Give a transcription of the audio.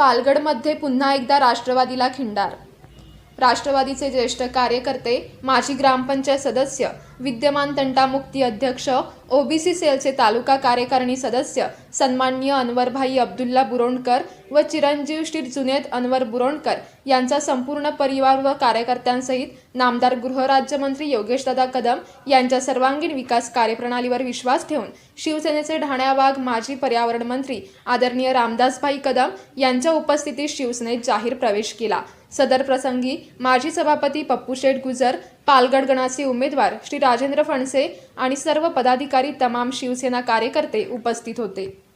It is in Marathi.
पालगडमध्ये पुन्हा एकदा राष्ट्रवादीला खिंडार. राष्ट्रवादीचे ज्येष्ठ कार्यकर्ते माजी ग्रामपंचायत सदस्य विद्यमान तंटामुक्ती अध्यक्ष ओबीसी सेलचे तालुका कार्यकारिणी सदस्य सन्माननीय अनवरभाई अब्दुल्ला बुरोंडकर व चिरंजीव श्री जुनेद अनवर बुरोंडकर यांचा संपूर्ण परिवार व कार्यकर्त्यांसहित नामदार गृहराज्यमंत्री योगेशदादा कदम यांच्या सर्वांगीण विकास कार्यप्रणालीवर विश्वास ठेवून शिवसेनेचे ढाण्याबाग माजी पर्यावरण मंत्री आदरणीय रामदासभाई कदम यांच्या उपस्थितीत शिवसेनेत जाहीर प्रवेश केला. सदर प्रसंगी माजी सभापती पप्पू शेठ गुजर पालगड गणाचे उमेदवार श्री राजेंद्र फणसे आणि सर्व पदाधिकारी तमाम शिवसेना कार्यकर्ते उपस्थित होते.